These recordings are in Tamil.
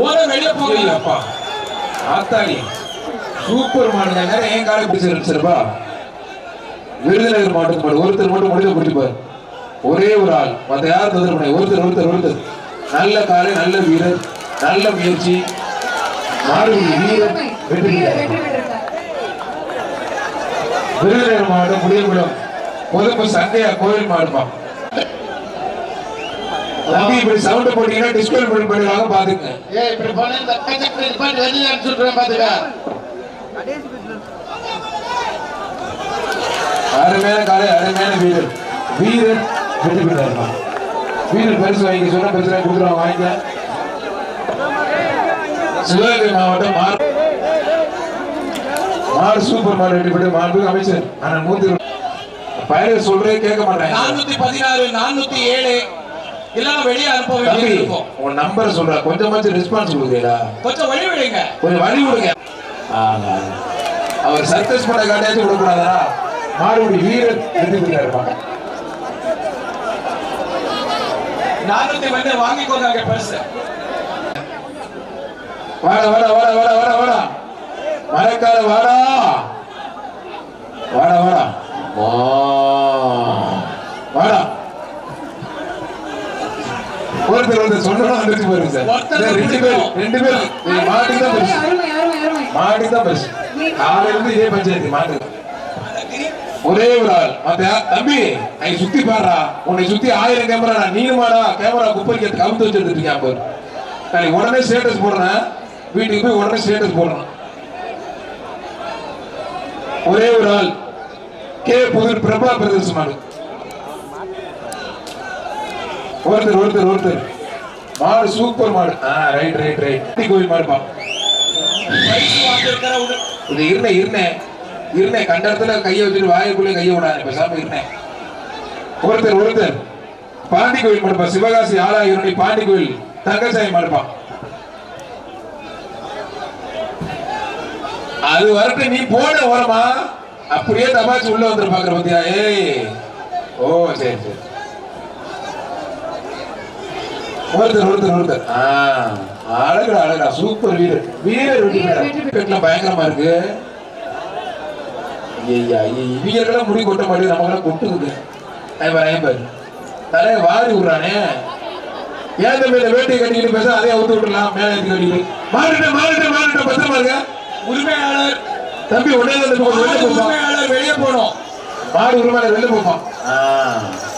ஓட வெளியே போங்க. அப்பா ஆத்தாடி. சூப்பர் மாடுங்க என் என் காலை பிடிச்சிருப்பா விருதுநகர் மாவட்டத்து மாடு ஒருத்தர் மட்டும் முடிஞ்ச பிடிப்பார் ஒரே ஒரு ஆள். மற்ற யார் தொந்தரவு ஒருத்தர் ஒருத்தர் ஒருத்தர். நல்ல காலை நல்ல வீரர் நல்ல முயற்சி. மாடு வீரர் வெற்றி விருதுநகர் மாவட்டம் புளியங்குளம் பொதுப்பு சங்கையா கோயில் மாடுமா? தம்பி இப்படி சவுண்ட் போட்டீங்கன்னா டிஸ்கவுண்ட் பண்ணி பண்ணிடுவாங்க பாத்துங்க. ஏய் இப்படி போனா இந்த கச்சப்படி பாட்டு வெளியே அனுப்பிச்சுட்றேன் பாத்துக்க. அருமையான காலை அருமையான வீரர். வீரர் வெற்றி பெற்றாருமா? வீரர் பரிசு வாங்கி சொன்னா பரிசு வாங்கி கொடுக்குறோம் வாங்கிக்க. சிவகங்கை மாவட்டம் மாறு மாறு சூப்பர் மாடு வெற்றி பெற்று மாண்பு அமைச்சர். ஆனா மூர்த்தி பயிர் சொல்றே கேட்க மாட்டாங்க. நானூத்தி பதினாறு நானூத்தி ஏழு. இல்லைன்னா வெளியே அனுப்ப வேண்டியது இருக்கும். உன் நம்பர் சொல்ற. கொஞ்சமாச்சும் ரெஸ்பான்ஸ் கொடுக்குறீங்களா? கொஞ்சம் வழி விடுங்க. கொஞ்சம் வழி விடுங்க. அவர் சக்சஸ் பண்ண காட்டியாச்சும் விடக்கூடாதா மாறுபடி வீரர் வெற்றி பெற்றாருப்பாங்க நானூத்தி வந்து வாங்கிக்கோங்க பரிசு வாடா வாடா வாடா வாடா வாடா வாடா. மரக்கால வாடா. வாடா வாடா. வா. வாடா ஒருத்தர் ஒருத்தர் சொன்னா சார் ரெண்டு பேர் ரெண்டு பேர். தான் பரிசு. தான் பரிசு. காலையில இருந்து இதே பஞ்சாயத்து மாட்டு ஒரே ஒரு ஆள். மத்த தம்பி சுத்தி பாடுறா உன்னை சுத்தி ஆயிரம் கேமரா நீனுமாடா கேமரா குப்பைக்கு கவுத்து வச்சு எடுத்துட்டு இருக்கியா பாரு உடனே ஸ்டேட்டஸ் போடுறேன். வீட்டுக்கு போய் உடனே ஸ்டேட்டஸ் போடுறேன். ஒரே ஒரு ஆள். கே. புதூர் பிரபா பிரதர்ஸ் மாடு. ஒருத்தர் ஒருத்தர் ஒருத்தர் மாடு சூப்பர் மாடு. ஆ ரைட் ரைட் ரைட் கோயில் மாடுப்பா இது இருந்தேன் இருந்தேன் இருந்தேன் கண்ட இடத்துல கையை வச்சுட்டு வாயுக்குள்ளே கையை விடாது பேசாம இருந்தேன் ஒருத்தர் ஒருத்தர் பாண்டி கோயில் மாடுப்பா சிவகாசி ஆலாயிரம் பாண்டி கோயில் தங்கசாமி மடுப்பா அது வரட்டு நீ போன ஓரமா. அப்படியே தபாச்சு உள்ள வந்துரு பாக்குற பத்தியா? ஏய். ஓ சரி சரி. ஒருத்தர் ஒருத்தர் ஒருத்தர் ஆ அழகுடா அழகுடா. சூப்பர் வெற்றி பெற்றார். பெட்லாம் பயங்கரமா இருக்கு. ஐயா இவங்களுக்கெல்லாம் முடி கொட்ட மாட்டேங்குது. நமக்கெல்லாம் கொட்டுது. ஐம்பது ஐம்பது தலையை வாரி விடுறானே. ஏன் தம்பி இந்த வேட்டையை கட்டிக்கிட்டு பேச அதே அவுத்து விட்டுலாம் மேலே ஏற்றி கட்டிக்கிட்டு. மாறிட்டேன் மாறிட்டேன் மாறிட்டேன் பத்திரமா இருக்க உரிமையாளர். தம்பி உடனே வெளில மாடு போப்பா உரிமையாளர் வெளியே போகணும் மாடு உரிமையாளர் வெளில போப்பான்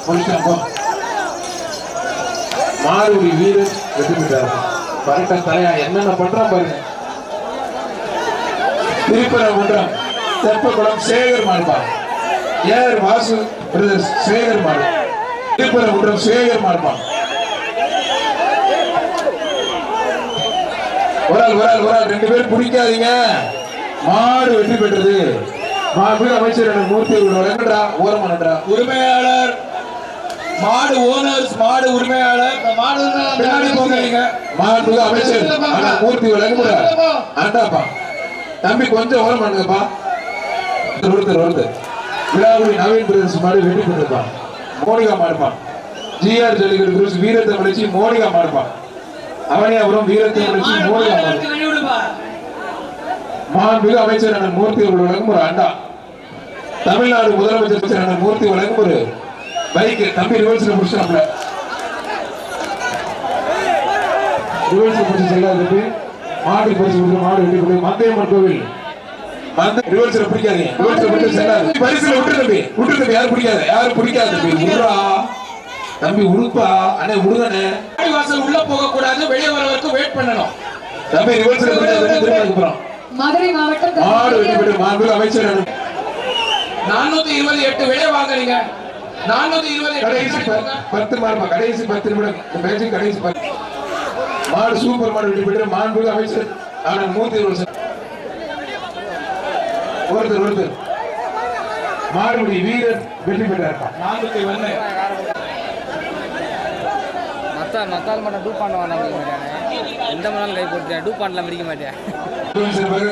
முடிச்சிட்டேன் போ. மாடுபடி வீரர் வெற்றி பெற்றார் பரட்டன் தலையா என்னென்ன பண்றான் பாருங்க. திருப்பரங்குன்றம் தெப்பகுளம் சேகர் மாடுபா ஏர் வாசு பிரதர்ஸ் சேகர் மாடு. திருப்பரங்குன்றம் சேகர் மாடுபா ஒரு ஆள் ஒரு ஆள் ஒரு ஆள். ரெண்டு பேரும் பிடிக்காதீங்க. மாடு வெற்றி பெற்றது. மாண்பு அமைச்சர் எனக்கு மூர்த்தி வழங்கடா ஓரமா நன்றா? உரிமையாளர் மாடு ஓனர்ஸ் மாடு உரிமையாளர். மாடு பின்னாடி போங்க மாண்பு அமைச்சர். ஆனா மூர்த்தி வழங்குறா ஆண்டாப்பா தம்பி கொஞ்சம் ஓரம் பண்ணுங்கப்பா. ஒருத்தர் ஒருத்தர் விழாவுடைய நவீன் பிரதேச மாடு வெற்றி பெற்றிருப்பா மோனிகா மாடுப்பா. ஜிஆர் ஜல்லிக்கட்டு குரூஸ் வீரத்தை மலைச்சி மோனிகா மாடுப்பா. அவனியாபுரம் வீரத்தை மலைச்சி மோனிகா மாடு. மாண்புமிகு அமைச்சர் மூர்த்தி அவர்கள் வழங்கும் ஒரு அண்டா தமிழ்நாடு முதலமைச்சர் மூர்த்தி வழங்கும் ஒரு பைக் தம்பி ரிவர்ஸ்ல முடிச்சாப்ல ரிவர்ஸ் முடிச்சு செல்லாது தம்பி. மாடு பரிசு கொடுத்து மாடு வெட்டி கொடு. மந்தையம்மன் கோவில். மந்த ரிவர்ஸ்ல பிடிக்காதீங்க. ரிவர்ஸ்ல மட்டும் செல்லாது. பரிசுல விட்டு தம்பி. விட்டு தம்பி யாரும் பிடிக்காது. யாரும் பிடிக்காது தம்பி. விடுறா தம்பி உடுப்பா அண்ணே விடுங்கண்ணே மாடி வாசல் உள்ள போக கூடாது வெளியே வர வரைக்கும் வெயிட் பண்ணணும். தம்பி ரிவர்ஸ்ல பிடிக்காது திரும்ப அதுக்கப்புறம் மதுரை மாவட்டம் மாடு வெட்டி பெற்று மாண்புமிகு அமைச்சர் நானூத்தி இருபது எட்டு வெளியே வாங்குறீங்க கடைசி பத்து- மாடு கடைசி பத்து நிமிடம். மேட்சின் கடைசி பத்து. மாடு சூப்பர் மாடு பெற்று மாண்புமிகு அமைச்சர் ஆனால் செ- ஒருத்தர் ஒருத்தர். மாடுபடி வீரர் வெற்றி பெற்றார். மற்ற மத்தால் மட்டும் டூப் பண்ண எந்த மணாலும் கை போட்டு டூப் பண்ணலாம் முடிக்க மாட்டேன்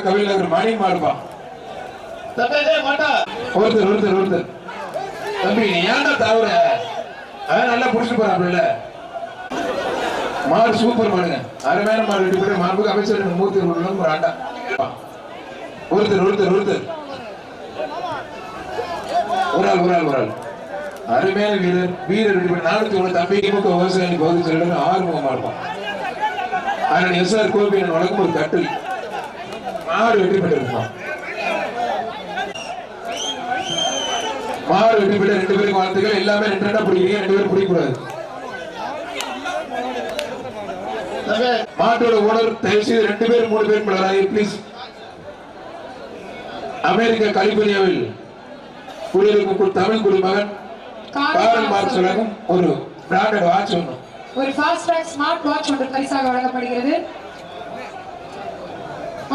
கவிழ் மணி மாட்டா ஒருத்தர் ஒருத்தர் ஒருத்தர். தம்பி நீ ஏன்டா தவிர அவன் நல்லா புடிச்சு போறாப்ல மாடு சூப்பர் மாடுங்க. அருமையான மாடு ரெண்டு பேரும். மாண்புக்கு அமைச்சர் மூர்த்தி ஒரு ஆண்டா. ஒருத்தர் ஒருத்தர் ஒருத்தர். ஒரு ஆள் ஒரு ஆள் ஒரு ஆள். அருமையான வீரர் வீரர் ரெண்டு பேர் நானூத்தி ஒன்று தம்பி திமுக விவசாயி பகுதி செயலர் ஆறுமுகமா இருப்பான் அதனால் எஸ்ஆர் கோபி கோபியின் வழக்கம் ஒரு கட்டில் மாடு வெற்றி பெற்றிருப்பான். மாடு வெற்றி பெற்ற ரெண்டு பேருக்கு வாழ்த்துக்கள். எல்லாமே ரெண்டு ரெண்டா பிடிக்கிறீங்க. ரெண்டு பேரும் பிடிக்கக்கூடாது. தம்பி. மாட்டோட ஓனர் தயவு செய்து ரெண்டு பேரும் மூணு பேரும் விளையாடாது ப்ளீஸ் அமெரிக்க கலிபோர்னியாவில் குடியிருக்கும் தமிழ் குடிமகன் காரல் மார்க்ஸ் வழங்கும் ஒரு பிராண்டட் வாட்ச் ஒன்று. ஒரு ஃபாஸ்ட் ட்ராக் ஸ்மார்ட் வாட்ச் ஒன்று பரிசாக வழங்கப்படுகிறது.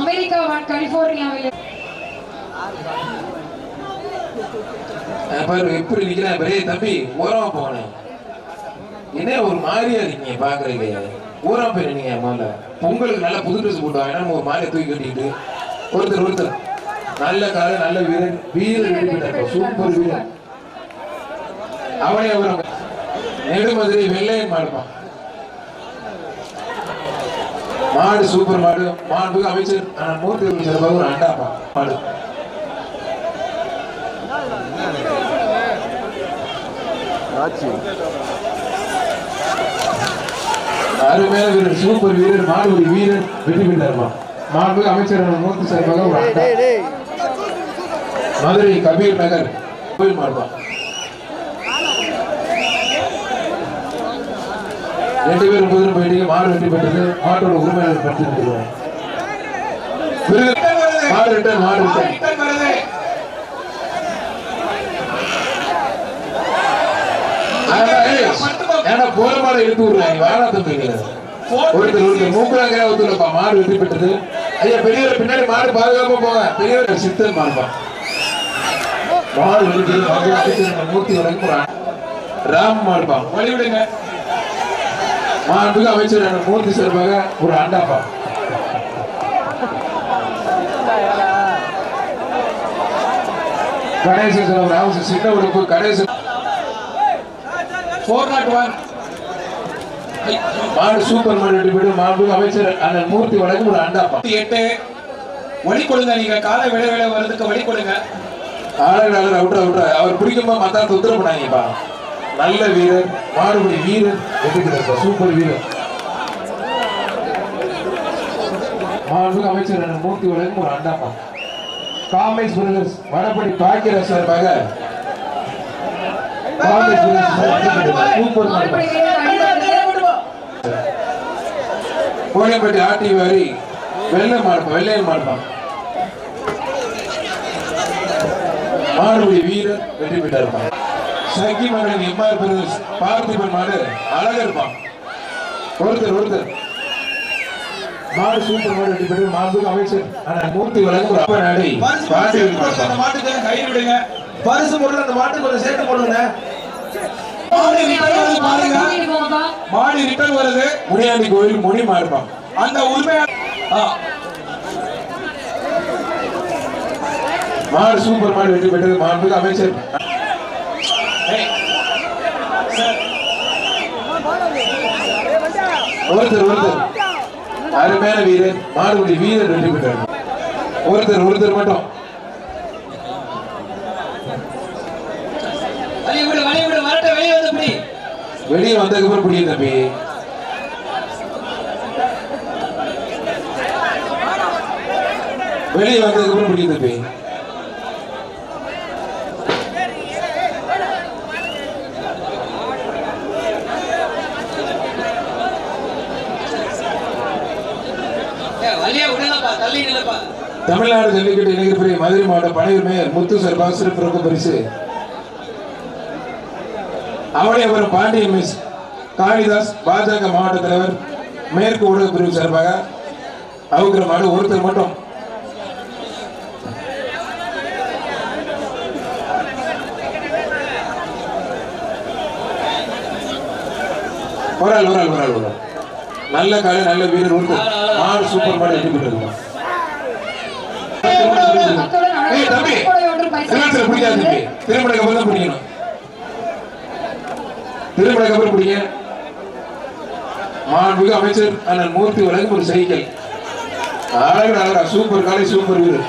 அமெரிக்கா வான் கலிபோர்னியாவில் பாரு எப்படி நிக்கிறேன் பெரிய தம்பி ஓரமா போனேன் என்ன ஒரு மாதிரியா இருக்கீங்க பாக்குறீங்க ஓரமா போயிருந்தீங்க நீங்க முதல்ல. பொங்கலுக்கு நல்லா புது ட்ரெஸ் போட்டுவாங்க ஏன்னா ஒரு மாதிரியை தூக்கி கட்டிட்டு ஒருத்தர் ஒருத்தர் நல்ல கால நல்ல வீரன் வீரர் வெற்றி சூப்பர் வீரன். அவனே அவரம் நெடுமதுரை வெள்ளையன் மாடுப்பான் மாடு சூப்பர் மாடு மாடு அமைச்சர் ஆனா மூர்த்தி அமைச்சர் ஒரு அண்டாப்பா மாடு. அருமையான வீரர் சூப்பர் வீரர் மாடுபடி வீரர் வெற்றி பெற்றார்மா. மாண்பு அமைச்சர் மூர்த்தி சார்பாக ஒரு அண்டா. மதுரை கபீர் நகர் கோயில் ரெண்டு பேரும் குதிரை போயிட்டு மாடு வெற்றி பெற்றது மாட்டோட உரிமையாளர் பற்றி மாடு மாடு ரிட்டர்ன் ரிட்டர்ன் வருது ஏன்னா போற மாடை எடுத்து விடுறாங்க? வேணா தம்பிங்க ஒருத்தர் ஒருத்தர் மூக்குறாங்க ஒருத்தர்ப்பா மாடு வெற்றி பெற்றது. ஐயா பெரியவர் பின்னாடி மாடு பாதுகாப்பா போங்க. பெரியவர் சித்தன் மாடுப்பா. மாடு வெற்றி மகள் மூர்த்தி வழங்குறான் ராம் மாடுப்பா. வழிவிடுங்க மாண்புக்கு அமைச்சர் மூர்த்தி சார்பாக ஒரு அண்டாப்பா. கணேசன் சார் ராமசன் சின்ன உறுப்பு கணேசன் ஃபோர் நாட் ஒன் மாடு சூப்பர் மாடு வெற்றி பெற்று மாண்புக்கு அமைச்சர் அண்ணன் மூர்த்தி வழங்கும் ஒரு அண்டாப்பா. எட்டு. வழி கொடுங்க நீங்க காலை விட விட வர்றதுக்கு வழி கொடுங்க. ஆளுநர் ஆளுநர் விட்றா அவர் பிடிக்குமா மத்தாந்து உத்தரவு பண்ணாங்கப்பா நல்ல வீரர் மாடுபடி வீரர் சூப்பர் வீரர். மாண்புக்கு அமைச்சர் அண்ணன் மூர்த்தி வழங்கும் ஒரு அண்டாப்பா. காமேஷ் பிரதர்ஸ் வடபடி பாக்கியராஜ் சார்பாக கோழியம்பட்டி ஆட்டி வாரி வெள்ளை மாடுப்பா வெள்ளையன் மாடுப்பா மாடுபடி வீரர் வெற்றி பெற்றாருப்பா சங்கி மகன் எம்ஆர் பிரதர்ஸ் பார்த்திபன் மாடு அழகா இருப்பான் ஒருத்தர் ஒருத்தர். மாடு சூப்பர் மாடு வெற்றி பெற்று மாண்புக்கு அமைச்சர் மூர்த்தி வழங்கும் அப்ப நாடை பாட்டி மாட்டுக்கு கை விடுங்க. பரிசு பொருள் அந்த மாட்டுக்கு மாடு ரிட்டர்ன் வருது பாருங்க. தூக்கிட்டு போங்கப்பா மாடு ரிட்டர்ன் வருது. முனியாண்டி கோயில் முனி மாடுப்பான் அந்த உரிமையா ஆ, மாடு சூப்பர் மாடு வெற்றி பெற்றது மாண்புக்கு அமைச்சர். ஒருத்தர் ஒருத்தர். அருமையான வீரர். மாடுபடி வீரர் வெற்றி பெற்றார். ஒருத்தர் ஒருத்தர் மட்டும். வழி விடு வழி விடு வரட்ட வெளியே வந்து பிடி. வெளியே வந்ததுக்கு அப்புறம் புரியும் தம்பி. வெளியே வந்ததுக்கு அப்புறம் புரியும் தம்பி. தமிழ்நாடு ஜல்லிக்கட்டு பிரிவு மதுரை மாவட்டம் பனையூர் மேயர் முத்து சார்பாக சிறப்பு பரிசு. அவனியபுரம் பாண்டியன் மிஸ். காளிதாஸ் பாஜக மாவட்ட தலைவர் மேற்கு ஊடக பிரிவு சார்பாக அவுக்கிற மாடு ஒருத்தர் மட்டும். ஒரு ஆள் ஒரு ஆள் ஒரு ஆள் ஒரு ஆள். நல்ல காலை நல்ல வீரர் ஒருத்தர். மாடு சூப்பர் மாடு பெற்றிருக்கான் ஏய் தம்பி. திருமணத்துல பிடிக்காது தம்பி தான் பிடிக்கணும். திருமண கபடிய பிடிங்க மாண்புமிகு அமைச்சர் அண்ணன் மூர்த்தி வழங்கும் ஒரு சைக்கிள். அழகு அழகா சூப்பர் காலை சூப்பர் வீரர்.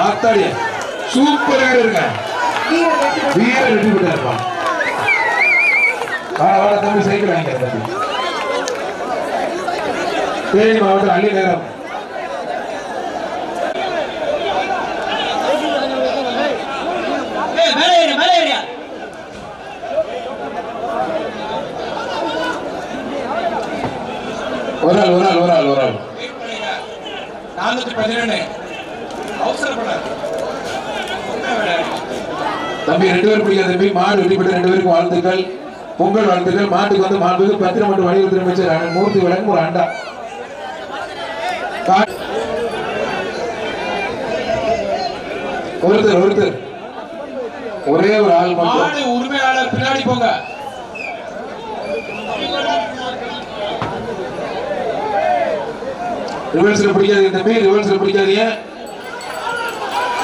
ஆத்தாடிய சூப்பர் வீரருங்க வீரர் வெற்றி பெற்றார். வீரர் வெற்றி பெற்றாருப்பான் வாட வாட தம்பி சைக்கிள் வாங்கிக்க தேனி மாவட்டம் அள்ளி நேரம் ஒரு ஆள் ஒரு ஆள் ஒரு ஆள் ஒரு ஆள் நானூத்தி பதினொன்னு அவசரப்படாது. தம்பி ரெண்டு பேரும் பிடிக்காத தம்பி மாடு பெற்ற ரெண்டு பேருக்கும் வாழ்த்துக்கள். பொங்கல் வாழ்த்துக்கள். மாட்டுக்கு வந்து மாண்புக்கு பத்திரம் மற்றும் வணிகத்துறை அமைச்சர் மூர்த்தி வழங்கும் ஒரு அண்டா. ஒருத்தர் ஒருத்தர். ஒரே ஒரு ஆள் மட்டும். மாடு உரிமையாளர் பின்னாடி போங்க. ரிவர்ஸ்ல பிடிக்காதீங்க தம்பி ரிவர்ஸ்ல பிடிக்காதீங்க.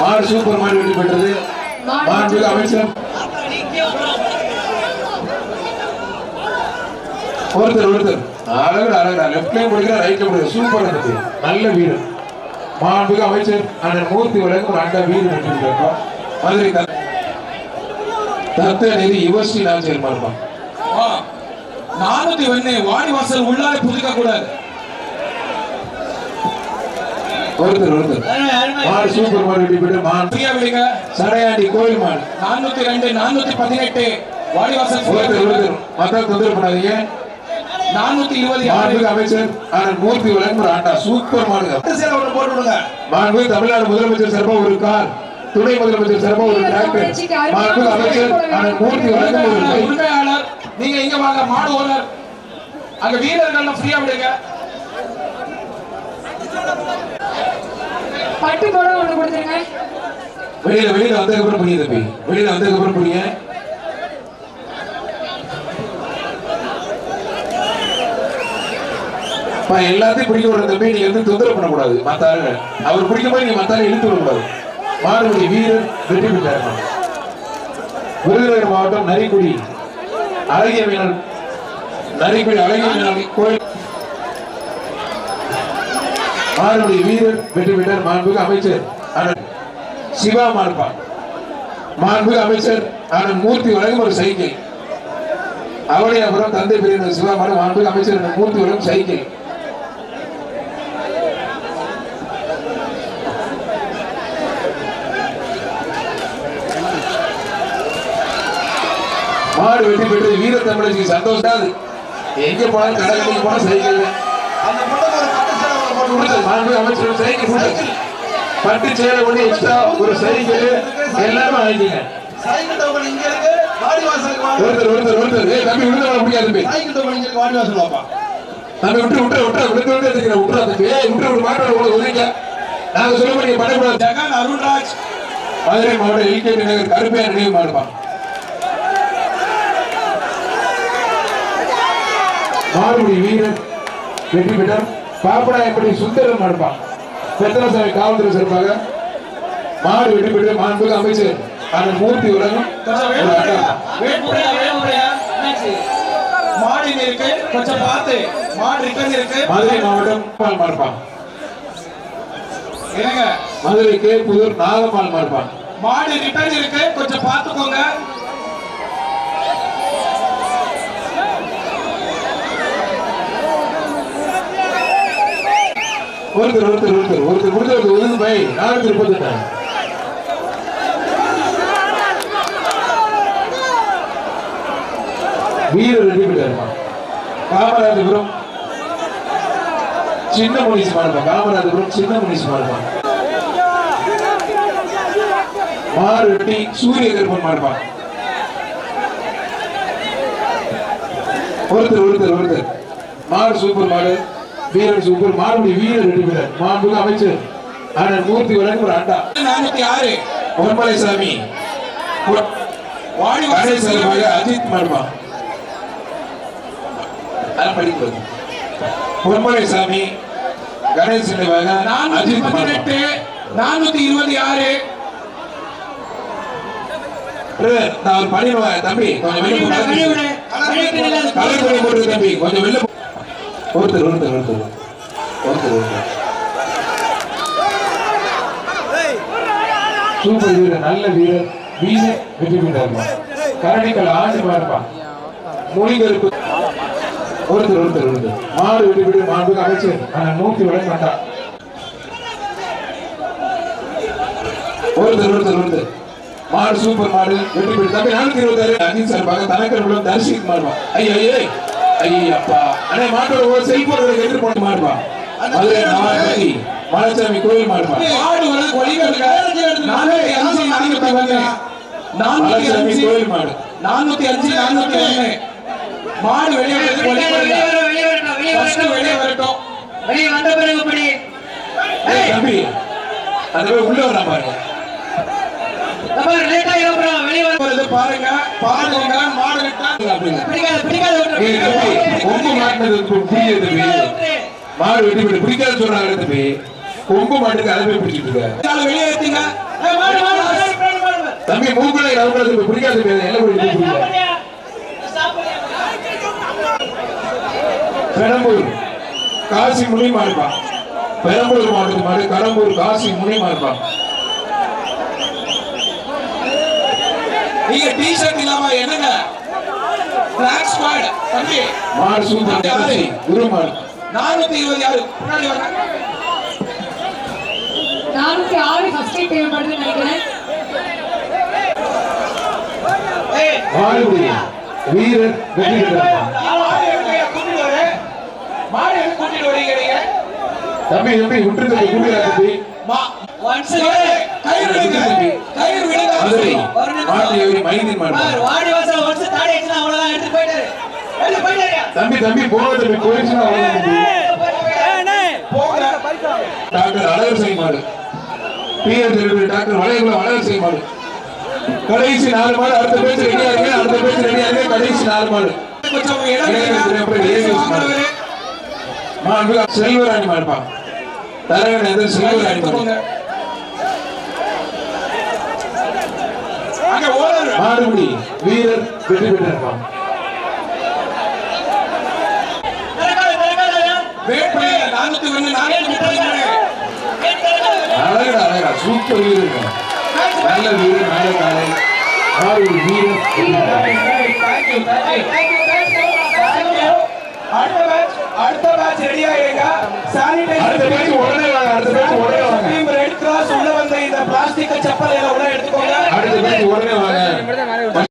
மாடு சூப்பர் மாடு வெற்றி பெற்றது. மாண்புக்கு அமைச்சர். ஒருத்தர் ஒருத்தர். அழகா அழகா லெப்ட்லயும் பிடிக்கிற ரைட்ல பிடிக்கிற. சூப்பர் தம்பி நல்ல வீடு. மாண்புக்கு அமைச்சர் அண்ணன் மூர்த்தி வழங்கும் ஒரு அண்டா வீடு வெற்றி பெற்றிருக்கோம் மதுரை த- தத்த நிதி யுவஸ்ரீ மருமம் வா. நானூத்தி ஒண்ணு வாடி வாசல் உள்ளார புதுக்க கூடாது ஒருத்தர் ஒருத்தர். மாடு சூப்பர் மாடு ஃப்ரீயா விடுங்க சடையாண்டி கோயில் மாடு நானூத்தி ரெண்டு நானூத்தி பதினெட்டு. வாடி வாசல் free ஆ ஒருத்தர். ஒருத்தர் மக்கள் தொந்தரவு பண்ணாதீங்க. நானூத்தி இருபது யாரு? மாண்புமிகு அமைச்சர் அண்ணன் மூர்த்தி ஆண்டா சூப்பர் மாடுங்க பட்டு சேலை ஒண்ணு போட்டு விடுங்க மாண்புமிகு தமிழ்நாடு முதலமைச்சர் சார்பாக ஒரு கார். துணை முதலமைச்சர் சார்பாக ஒரு டிராக்டர் மாண்புமிகு அமைச்சர் அண்ணன் மூர்த்தி வழங்கும் ஒரு பைக். உரிமையாளர். நீங்க இங்க வாங்க மாடு ஓனர். அங்க வீரர்கள் ஃப்ரீயா விடுங்க. பட்டு கூட ஒண்ணு கொடுத்துருங்க. வெளியில வெளியில வந்ததுக்கப்புறம் புரியுது தம்பி. வெளியில வந்ததுக்கப்புறம் புரிய. எல்லாத்தையும் பிடிக்க விடுற தம்பி நீ வந்து தொந்தரவு பண்ணக்கூடாது. மத்த அவர் பிடிக்கும் போது நீ மத்த இழுத்து விடக்கூடாது. மாறுபடி வீரர் வெற்றி பெற்றார். விருதுநகர் மாவட்டம் நரிக்குடி. அழகிய மீனல் நரிக்குடி அழகிய மீனல் கோயில். மாறுபடி வீரர் வெற்றி பெற்றார் மாண்புக்கு அமைச்சர் சிவா மார்பா. மாண்புக்கு அமைச்சர் ஆனந்த் மூர்த்தி வழங்கும் ஒரு சைக்கிள். அவளை அப்புறம் தந்தை பெரிய சிவா மாறு மாண்புக்கு அமைச்சர் அண்ணன் மூர்த்தி வழங்கும் சைக்கிள். மாடு வெற்றி பெற்றது வீர தமிழச்சி சந்தோஷம். எங்க போனாலும் கடற்கரைக்கு கடைக்கு போனா சைக்கிள். அந்த அமைச்சர் சைக்கிள் பட்டு சேலை ஒண்ணு எக்ஸ்ட்ரா ஒரு சைக்கிள் எல்லாமே வாங்கிக்கங்க ஒருத்தர் ஒருத்தர் ஒருத்தர் ஏய் தம்பி விழுந்து வர முடியாது தம்பி சைக்கிள் டோக்கன் இங்க வாடி வாசல் வாப்பா தம்பி விட்டு விட்டு விட்டு விழுந்து விழுந்து எடுத்துக்கிறேன் விட்டுறா தம்பி ஏய் விட்டு விட்டு மாட்டோட உங்களை ஒதுங்க நாங்க சொல்ல நீங்க பண்ணக்கூடாது ஜெகன் அருண்ராஜ் மதுரை மாவட்டம் எல்கேபி நகர் கருப்பையா நினைவு வீரர் வெற்றி பெற்றார். பாப்படாயப்படி சுந்தரம் மாடுப்பா பெத்தனசாமி காவல்துறை சிறப்பாக மாடு வெற்றி பெற்ற மாண்புக்கு அமைச்சர் அந்த மூர்த்தி உலகம் மாடு இருக்கு கொஞ்சம் பார்த்து மாடு ரிட்டர்ன் இருக்கு. மதுரை மாவட்டம் பால் இருங்க மதுரைக்கு புதூர் நாகம்மாள் மாடுப்பா மாடு ரிட்டர்ன் இருக்கு கொஞ்சம் பார்த்துக்கோங்க ஒருத்தர் ஒருத்தர் ஒருத்தர் ஒருத்தர் கொடுத்தது ஒதுங்க பை நானூத்தி முப்பத்தி வீரர் ரெடி பண்ணிட்டாருமா காமராஜபுரம் சின்ன முனிசு மாடுப்பா காமராஜபுரம் சின்ன முனிசு மாடுப்பா மாறு வெட்டி சூரிய கருப்பன் மாடுப்பா ஒருத்தர் ஒருத்தர் ஒருத்தர். மாடு சூப்பர் மாடு. வீரன் சூப்பர் மாடுடைய வீரர் ரெடி பேர் மாண்புக்கு அமைச்சர் அண்ணன் மூர்த்தி வழங்கும் ஒரு அண்டா. நானூத்தி ஆறு பொன்மலை சாமி வாசல் மக அஜித் மாடுமா? அதான் படிக்கிறது பொன்மலை சாமி மக நானூத்தி அஜித் பதினெட்டு நானூத்தி இருபது ஆறு. தம்பி கொஞ்சம் வெளிய தம்பி கொஞ்சம் வெளில போ. ஒருத்தர் ஒருத்தர் ஒருத்தர் ஒருத்தர் ஒருத்தர் சூப்பர் வீரர் நல்ல வீரர். வீரர் வெற்றி பெற்றார். கரடிக்கல் ஆண்டு பார்ப்பான் மொழிகளுக்கு ஒருத்தர் ஒருத்தர் ஒருத்தர். மாடு வெற்றி பெற்று மாண்புக்கு அமைச்சர். ஆனா நூத்தி விட மாட்டான் ஒருத்தர் ஒருத்தர் ஒருத்தர். மாடு சூப்பர் மாடு வெற்றி பெற்று தமிழ் நானூத்தி இருபத்தாறு அஜித் சார் பார்க்க தனக்கர் தரிசிக்கு மாறுவா ஐயோ ஐயே. ஐயப்பா. அண்ணே மாட்டோட ஒரு செல்போன் எடுத்து போட்டு மாறுவா மதுரை நவாபதி மலைச்சாமி கோயில் மாறுவா மாடு வந்து கொடிகளுக்கு நானூத்தி அஞ்சு நானூத்தி ஒண்ணு நானூத்தி அஞ்சு கோயில் மாடு. நானூத்தி அஞ்சு நானூத்தி ஒண்ணு மாடு வெளியே வந்து ஃபர்ஸ்ட் வெளியே வரட்டும். வெளியே வந்த பிறகு தம்பி உள்ள வரா பாருங்க லேட்டா இருக்கிறோம் வெளியே வர வருது பாருங்க பாருங்க மாடு விட்டா. பிடிக்காத பிடிக்காத கொம்பு மாட்டினது புரியுது தம்பி. மாடு வெட்டி விட்டு பிடிக்காத சொல்றாங்க தம்பி. கொம்பு மாட்டுக்கு அதை போய் பிடிச்சிட்டு இருக்க. வெளியே தம்பி மூக்குல ரவுறது பிடிக்காத பேர் எல்லாம் போய் பெரம்பூர் காசி முனி மாறுப்பா பெரம்பூர் மாவட்டத்து மாடு. கடம்பூர் காசி முனி மாறுப்பா நீங்க டி ஷர்ட் இல்லாம என்னங்க? பிளாக் ஸ்குவாட் தம்பி. மாடு சூப்பர். ஜாதி குரு மாடு. நானூத்தி இருபது யாரு? முன்னாடி வாங்க. நானூத்தி ஆறு ஃபர்ஸ்ட் தேவைப்படுதுன்னு நினைக்கிறேன். வீரர் மாடு கூட்டிட்டு வர. கூட்டிட்டு வரீங்க தம்பி தம்பி விட்டுறது கூட்டியா தம்பி தம்பி தம்பி போயிடுச்சுன்னா டாக்டர் அழகர் மாடு பிஎல் திருப்பதி டாக்டர் வளையகுல அழகர் மாடு கடைசி நாலு மாடு அடுத்த பேச்சு ரெடியா இருக்கு அடுத்த பேச்சு ரெடியா இருக்கு கடைசி நாலு மாடு செல்வராணி மாடுப்பா மாடு அங்க ஓனர் மாடுபடி வீரர் வெற்றி பெற்றிருப்பான் சூப்பர் வீரர் நல்ல வீரர் நல்ல காலை. மாடு ஒரு வீரர் வெற்றி பெற்றார். அடுத்த மேட்ச் அடுத்த மேட்ச் ரெடி ஆயிருங்க அடுத்த சானிடைசர் பேச்சு உடனே வாங்க அடுத்த பேச்சு உடனே வாங்க. ரெட் கிராஸ் உள்ள வந்த இந்த பிளாஸ்டிக் செப்பல் எல்லாம் உள்ள எடுத்துக்கோங்க. அடுத்த பேச்சு உடனே வாங்க.